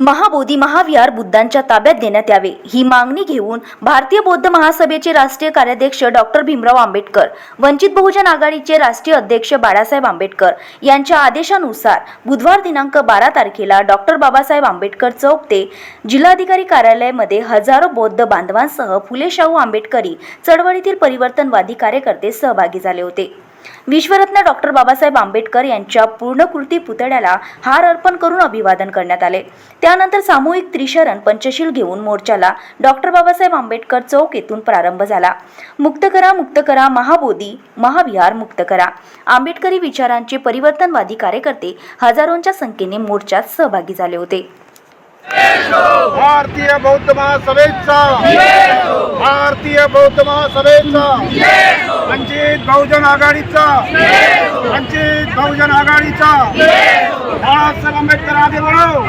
महाबोधी महाविहार बुद्धांच्या ताब्यात देण्यात यावे. ही मागणी घेऊन भारतीय बौद्ध महासभेचे राष्ट्रीय कार्याध्यक्ष डॉक्टर भीमराव आंबेडकर वंचित बहुजन आघाडीचे राष्ट्रीय अध्यक्ष बाळासाहेब आंबेडकर यांच्या आदेशानुसार बुधवार दिनांक बारा तारखेला डॉक्टर बाबासाहेब आंबेडकर चौक ते जिल्हाधिकारी कार्यालयामध्ये हजारो बौद्ध बांधवांसह फुले शाहू आंबेडकरी चळवळीतील परिवर्तनवादी कार्यकर्ते सहभागी झाले होते. विश्वरत्न डॉक्टर बाबासाहेब आंबेडकर यांच्या पूर्णकृती पुतळ्याला हार अर्पण करून अभिवादन करण्यात आले. त्यानंतर सामूहिक त्रिशरण पंचशील घेऊन मोर्चाला डॉक्टर बाबासाहेब आंबेडकर चौक येथून प्रारंभ झाला. मुक्त करा मुक्त करा महाबोधी महाविहार मुक्त करा. आंबेडकरी विचारांचे परिवर्तनवादी कार्यकर्ते हजारोंच्या संख्येने मोर्चात सहभागी झाले होते. भारतीय बौद्ध महासभेचा भारतीय बौद्ध महासभेचा. वंचित बहुजन आघाडीचा. वंचित बहुजन आघाडीचा. बाळासाहेब आंबेडकर आगे बढ़ो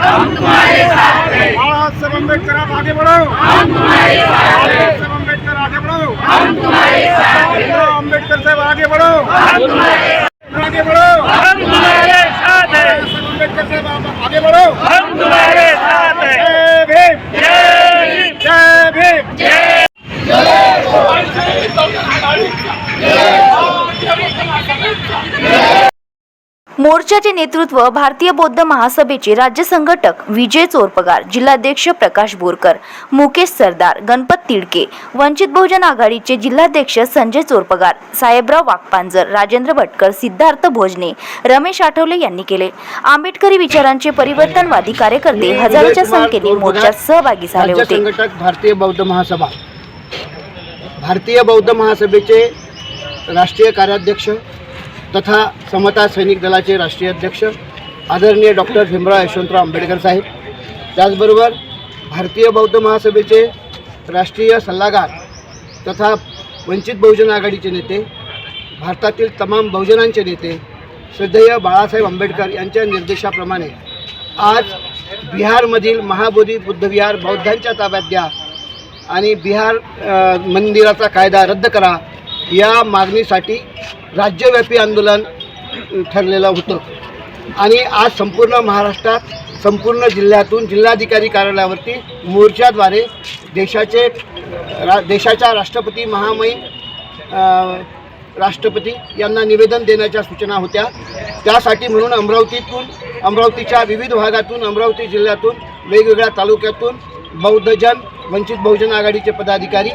बाळासाहेब आंबेडकर आगे बढ़ो बाळासाहेब आंबेडकर आगे बढ़ो आंबेडकर साहेब आगे बढ़ो आगे बढ़ो आंबेडकर साहेब आगे बढ़ो मोर्चाचे नेतृत्व भारतीय बौद्ध महासभेचे राज्य संघटक विजय चोरपगार जिल्हाध्यक्ष प्रकाश बोरकर मुकेश सरदार गणपत तिडके वंचित बहुजन आघाडीचे जिल्हाध्यक्ष संजय चोरपगार साहेबराव वाकपांजर राजेंद्र भटकर सिद्धार्थ भोजने रमेश आठवले यांनी केले. आंबेडकरी विचारांचे परिवर्तनवादी कार्यकर्ते हजारोच्या संख्येने मोर्चात सहभागी झाले होते. संघटक भारतीय बौद्ध महासभा. भारतीय बौद्ध महासभेचे राष्ट्रीय कार्याध्यक्ष तथा समता सैनिक दलाचे राष्ट्रीय अध्यक्ष आदरणीय डॉक्टर भीमराव यशवंतराव आंबेडकर साहेब. त्याचबरोबर भारतीय बौद्ध महासभेचे राष्ट्रीय सल्लागार तथा वंचित बहुजन आघाडीचे नेते भारतातील तमाम बहुजनांचे नेते श्रद्धेय बाळासाहेब आंबेडकर यांच्या निर्देशाप्रमाणे आज बिहारमधील महाबोधी बुद्धविहार बौद्धांच्या ताब्यात द्या आणि बिहार मंदिराचा कायदा रद्द करा या मागणीसाठी राज्यव्यापी आंदोलन ठरलेलं होतं. आणि आज संपूर्ण महाराष्ट्रात संपूर्ण जिल्ह्यातून जिल्हाधिकारी कार्यालयावरती मोर्चाद्वारे देशाचे रा देशाच्या राष्ट्रपती महामहिम राष्ट्रपती यांना निवेदन देण्याच्या सूचना होत्या. त्यासाठी म्हणून अमरावतीतून अमरावतीच्या विविध भागातून अमरावती जिल्ह्यातून वेगवेगळ्या तालुक्यातून बौद्धजन वंचित बहुजन आघाडीचे पदाधिकारी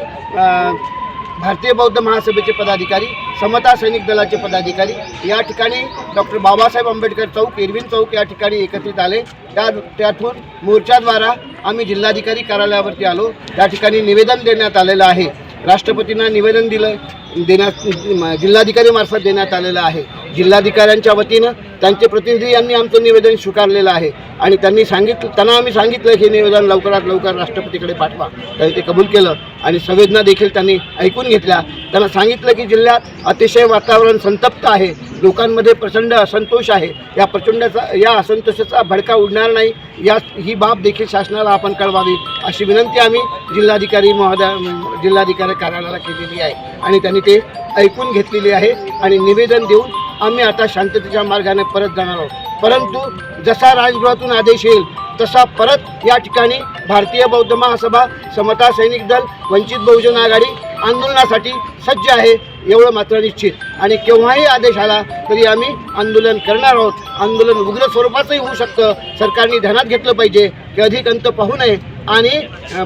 भारतीय बौद्ध महासभेचे पदाधिकारी समता सैनिक दलाचे पदाधिकारी या ठिकाणी डॉक्टर बाबासाहेब आंबेडकर चौक एरविन चौक या ठिकाणी एकत्रित आले. त्या त्यातून मोर्चाद्वारा आम्ही जिल्हाधिकारी कार्यालयावरती आलो. त्या ठिकाणी निवेदन देण्यात आलेलं आहे. राष्ट्रपतींना निवेदन दिलं. देण्यात जिल्हाधिकारी जिल्हाधिकारीमार्फत देण्यात आलेलं आहे. जिल्हाधिकाऱ्यांच्या वतीनं त्यांचे प्रतिनिधी यांनी आमचं निवेदन स्वीकारलेलं आहे. आणि त्यांनी सांगितलं त्यांना आम्ही सांगितलं की हे निवेदन लवकरात लवकर राष्ट्रपतीकडे पाठवा. त्यांनी ते कबूल केलं आणि संवेदना देखील त्यांनी ऐकून घेतल्या. त्यांना सांगितलं की जिल्ह्यात अतिशय वातावरण संतप्त आहे. लोकांमध्ये प्रचंड असंतोष आहे. या प्रचंडाचा या असंतोषाचा भडका उडणार नाही. या ही बाब देखील शासनाला आपण कळवावी अशी विनंती आम्ही जिल्हाधिकारी महोदय जिल्हाधिकारी कार्यालयाला केलेली आहे. आणि त्यांनी ते ऐकून घेतलेली आहे आणि निवेदन देऊन आम्ही आता शांततेच्या मार्गाने परत जाणार आहोत. परंतु जसा राजगृहातून आदेश येईल तसा परत या ठिकाणी भारतीय बौद्ध महासभा समता सैनिक दल वंचित बहुजन आघाडी आंदोलनासाठी सज्ज आहे एवढं मात्र निश्चित. आणि केव्हाही आदेश आला तरी आम्ही आंदोलन करणार आहोत. आंदोलन उग्र स्वरूपाचंही होऊ शकतं. सरकारने ध्यानात घेतलं पाहिजे की अधिक अंत पाहू नये. आणि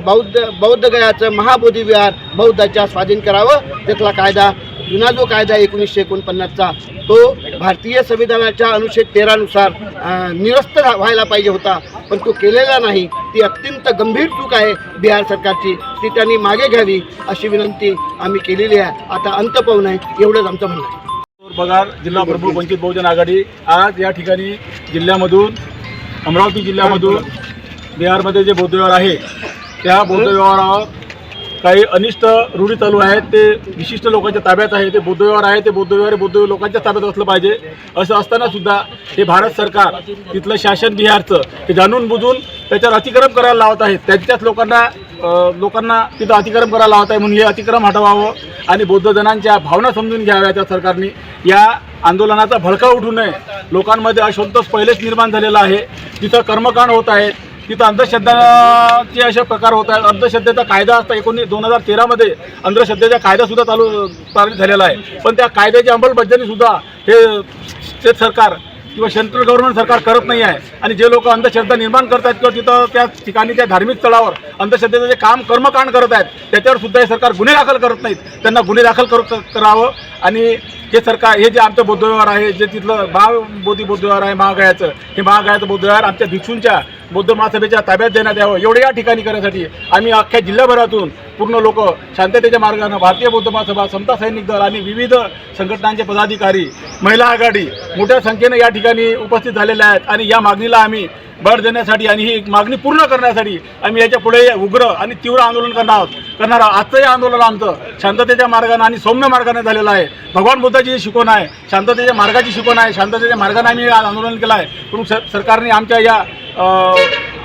बौद्ध बौद्धगयाचं महाबोधी विहार बौद्धाच्या स्वाधीन करावं. त्यातला कायदा जुना जो कायदा एकोणीसशे एकोणपन्नासचा तो भारतीय संविधानाच्या अनुच्छेद तेरानुसार निरस्त व्हायला पाहिजे होता. पण तो केलेला नाही. ती अत्यंत गंभीर चूक आहे बिहार सरकारची. ती त्यांनी मागे घ्यावी अशी विनंती आम्ही केलेली आहे. आता अंत पाहू नये एवढंच आमचं म्हणणं आहे. पगार जिल्हा प्रमुख वंचित बहुजन आघाडी आज या ठिकाणी जिल्ह्यामधून अमरावती जिल्ह्यामधून बिहारमध्ये जे बौद्धव्यवहार आहे त्या बौद्धव्यवहारावर काही अनिष्ट रूढी चालू आहेत. ते विशिष्ट लोकांच्या ताब्यात आहे. ते बौद्धव्यवहार आहे ते बौद्धव्यवहार बौद्ध लोकांच्या ताब्यात असलं पाहिजे. असं असताना सुद्धा हे भारत सरकार तिथलं शासन बिहारचं हे जाणून बुजून त्याच्यावर अतिक्रम करायला लावत आहेत. त्यांच्याच लोकांना लोकांना तिथं अतिक्रम करायला लावत आहे म्हणून हे अतिक्रम हटवावं आणि बौद्ध जणांच्या भावना समजून घ्याव्या त्या सरकारने. या आंदोलनाचा भडका उठू नये. लोकांमध्ये असंतोष पहिलेच निर्माण झालेला आहे. तिथं कर्मकांड होत आहेत तिथं अंधश्रद्धाचे असे प्रकार होत आहेत. अंधश्रद्धेचा कायदा असता. एकोणीस दोन हजार तेरामध्ये अंधश्रद्धेचा कायदासुद्धा चालू पारित झालेला आहे. पण त्या कायद्याची अंमलबजावणीसुद्धा हे स्टेट सरकार किंवा सेंट्रल गव्हर्नमेंट सरकार करत नाही आहे. आणि जे लोक अंधश्रद्धा निर्माण करत आहेत किंवा तिथं त्या ठिकाणी त्या धार्मिक स्थळावर अंधश्रद्धेचं जे काम कर्मकांड करत आहेत त्याच्यावर सुद्धा हे सरकार गुन्हे दाखल करत नाहीत. त्यांना गुन्हे दाखल करत करावं. आणि हे सरकार हे जे आमचं बौद्ध आहे जे तिथलं महाबोधी बौद्ध आहे महागयाचं हे महागयाचं बौद्ध आमच्या भिक्षूंच्या बौद्ध महासभेच्या ताब्यात देण्यात यावं एवढं या ठिकाणी करण्यासाठी आम्ही अख्ख्या जिल्हाभरातून पूर्ण लोक शांततेच्या मार्गानं भारतीय बौद्ध महासभा समता सैनिक दल आणि विविध संघटनांचे पदाधिकारी महिला आघाडी मोठ्या संख्येनं या ठिकाणी उपस्थित झालेल्या आहेत. आणि या मागणीला आम्ही बळ देण्यासाठी आणि ही मागणी पूर्ण करण्यासाठी आम्ही याच्यापुढे उग्र आणि तीव्र आंदोलन करणार आहोत. करणार आहोत. आजचं हे आंदोलन आमचं. शांततेच्या मार्गानं आणि सौम्य मार्गाने झालेलं आहे. भगवान बुद्धाची जी शिकवण आहे. शांततेच्या मार्गाची शिकवण आहे. शांततेच्या मार्गाने आम्ही आंदोलन केलं आहे. परंतु सरकारने आमच्या या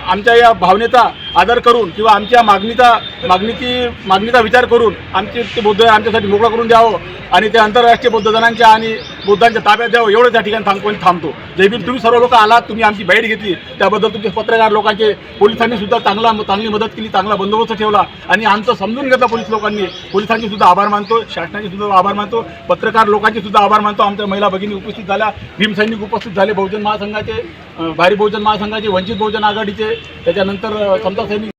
आमच्या या भावनेचा आदर करून किंवा आमच्या मागणीचा मागणीची मागणीचा विचार करून आमचे ते बौद्ध आमच्यासाठी मोकळा करून द्यावं आणि ते आंतरराष्ट्रीय बौद्ध जणांच्या आणि बुद्धांच्या ताब्यात द्यावं एवढं त्या ठिकाणी थांबून थांबतो. जयबीर तुम्ही सर्व लोक आलात तुम्ही आमची भेट घेतली. त्याबद्दल तुमचे पत्रकार लोकांचे पोलिसांनी सुद्धा चांगला चांगली मदत केली चांगला बंदोबस्त ठेवला. आणि आमचं समजून घेतलं पोलीस लोकांनी. पोलिसांचे सुद्धा आभार मानतो शासनाचे सुद्धा आभार मानतो पत्रकार लोकांचे सुद्धा आभार मानतो. आमच्या महिला भगिनी उपस्थित झाल्या भीमसैनिक उपस्थित झाले बहुजन महासंघाचे भारी बहुजन महासंघाचे वंचित बहुजन आघाडीचे. त्याच्यानंतर समता सैनिक